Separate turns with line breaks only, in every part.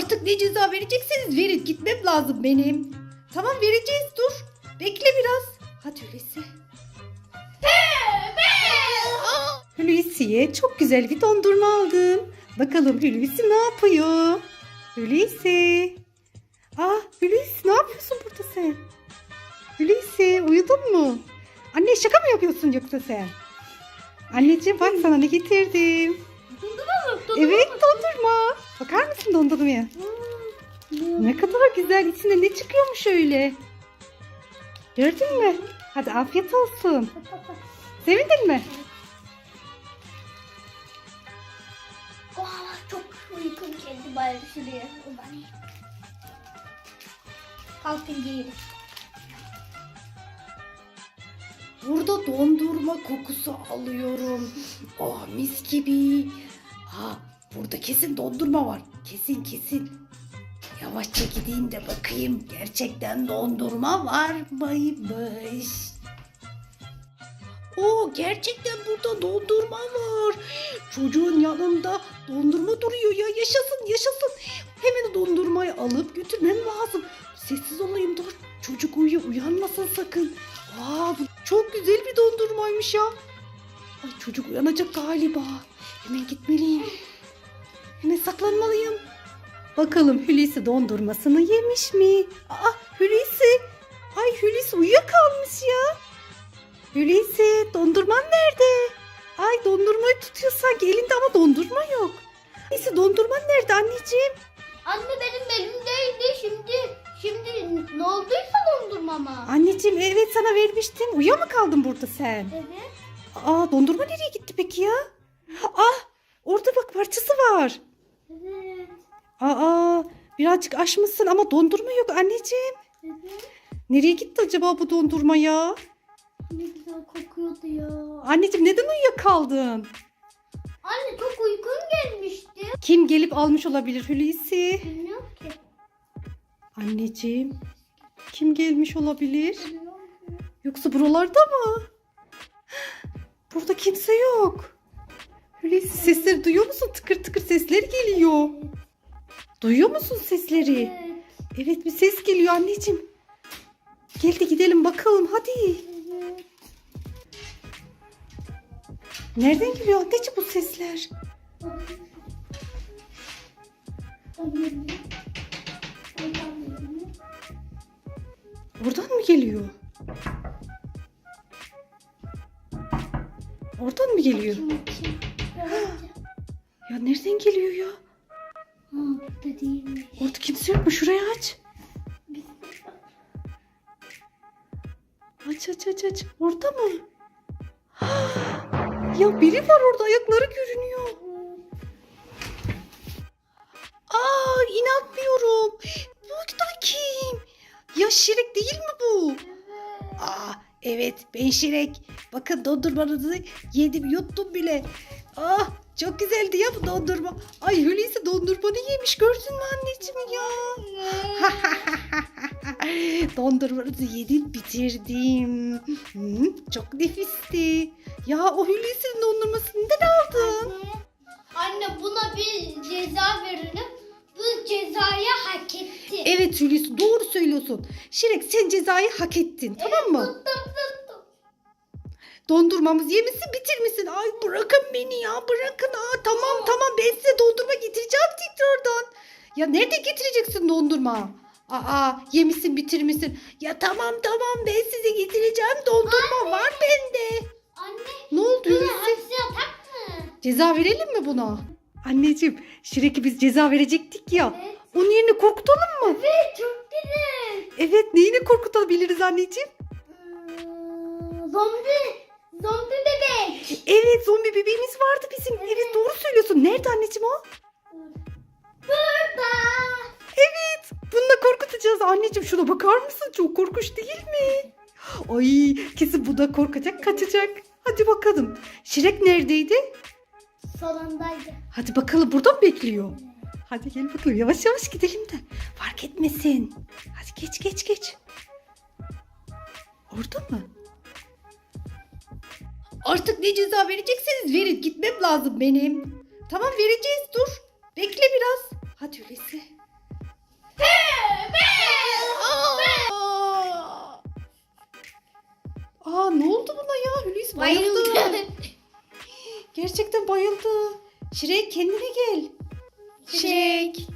Artık ne ceza verecekseniz verin. Gitmem lazım benim. Tamam vereceğiz dur. Bekle biraz. Hadi Hulusi. Hulusi'ye çok güzel bir dondurma aldım. Bakalım Hulusi ne yapıyor? Hulusi. Ah Hulusi ne yapıyorsun burada sen? Hulusi uyudun mu? Anne şaka mı yapıyorsun yoksa sen? Anneciğim bak sana ne getirdim.
Dondurma mı? Dondurma
Evet
mı?
dondurma. Bakar mısın dondurmaya? Ne kadar güzel. İçinde ne çıkıyormuş öyle? Gördün mü? Hadi afiyet olsun. Sevindin mi?
Aa, çok uzanayım. Kalkın giyin.
Burada dondurma kokusu alıyorum. Oh mis gibi. Ha burada kesin dondurma var. Kesin kesin. Yavaşça gideyim de bakayım. Gerçekten dondurma var mıymış? Oo gerçekten burada dondurma var. Çocuğun yanında dondurma duruyor ya. Yaşasın yaşasın. Hemen dondurmayı alıp götürmem lazım. Sessiz olayım dur. Çocuk uyuyor uyanmasın sakın. Aa bu çok güzel bir dondurmaymış ya. Ay çocuk uyanacak galiba. Hemen gitmeliyim. Hemen saklanmalıyım. Bakalım Hulusi dondurmasını yemiş mi? Aa Hulusi. Ay Hulusi uyuyakalmış ya. Hulusi dondurman nerede? Ay dondurmayı tutuyor sanki elinde ama dondurma yok. Hulusi dondurman nerede anneciğim?
Anne benim elimdeydi şimdi. Şimdi ne olduysa dondurmama.
Anneciğim evet sana vermiştim. Uyuyor mu kaldın burada sen?
Evet.
Aa dondurma nereye gitti peki ya? Ah orada bak parçası var.
Evet.
Aa birazcık aşmışsın ama dondurma yok anneciğim.
Evet.
Nereye gitti acaba bu dondurma ya?
Ne güzel kokuyordu ya.
Anneciğim neden uyuyakaldın?
Anne çok uykum gelmişti.
Kim gelip almış olabilir Hulusi?
Bilmiyorum ki.
Anneciğim kim gelmiş olabilir?
Bilmiyorum.
Yoksa buralarda mı? Burada kimse yok. Sesleri duyuyor musun? Tıkır tıkır sesler geliyor. Duyuyor musun sesleri?
Evet.
Evet bir ses geliyor anneciğim. Gel de gidelim bakalım hadi.
Evet.
Nereden geliyor anneciğim bu sesler? Oradan mı geliyor? Oradan mı geliyor? Ya nereden geliyor ya?
Ha, burada değilmiş.
Orada kimse yok mu? Şurayı aç. Aç aç aç aç. Orada mı? ya biri var orada ayakları görünüyor. Aa inanmıyorum. Bu da kim? Ya Şirek değil mi bu? Aa evet ben Şirek. Bakın dondurmanızı yedim yuttum bile. Ah çok güzeldi ya bu dondurma. Ay Hulusi dondurmanı yemiş gördün mü anneciğim ya? Dondurmanızı yedim bitirdim. Hı, çok nefisti. Ya o Hulusi'nin dondurmasını neden aldın?
Anne buna bir ceza verelim. Bu cezayı hak etti.
Evet Hulusi doğru söylüyorsun. Şirek sen cezayı hak ettin tamam mı?
Tuttum tuttum.
Dondurmamızı yemişsin bitirmişsin. Ay bırakın beni ya bırakın. Aa, tamam tamam ben size dondurma getireceğim tekrardan. Ya nerede getireceksin dondurma? Aa yemişsin bitirmişsin. Ya tamam tamam ben size getireceğim dondurma var bende.
Anne
Ne oldu Hulusi? Ceza verelim mi buna? Anneciğim Şirek'e biz ceza verecektik ya.
Evet.
Onun yerine korkutalım mı?
Evet çok güzel.
Evet neyini korkutabiliriz anneciğim?
Hmm, zombi. Zombi bebek.
Evet zombi bebeğimiz vardı bizim. Evet doğru söylüyorsun. Nerede anneciğim o?
Burada.
Evet. Bununla korkutacağız. Anneciğim şuna bakar mısın? Çok korkunç değil mi? Ay kesin bu da korkacak kaçacak. Hadi bakalım. Şirek neredeydi?
Salondaydı.
Hadi bakalım burada mı bekliyor? Hadi gel bakalım yavaş yavaş gidelim de. Fark etmesin. Hadi geç geç geç. Orada mı? Artık ne ceza verecekseniz verin. Gitmem lazım benim. Tamam vereceğiz dur. Bekle biraz. Hadi öyleyse. Aa! Aa ne oldu buna ya? Hulusi
bayıldı.
Gerçekten bayıldı. Şirek kendine gel.
Şirek.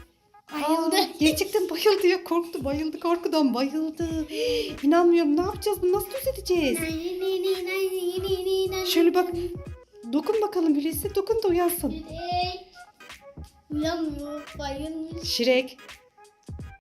Bayıldı.
Aa, gerçekten bayıldı ya korktu bayıldı korkudan bayıldı. İnanmıyorum ne yapacağız bunu nasıl düzelteceğiz? Şöyle bak. Dokun bakalım Hulusi. Dokun da uyansın.
Şirek. Uyanmıyor. Bayılmış.
Şirek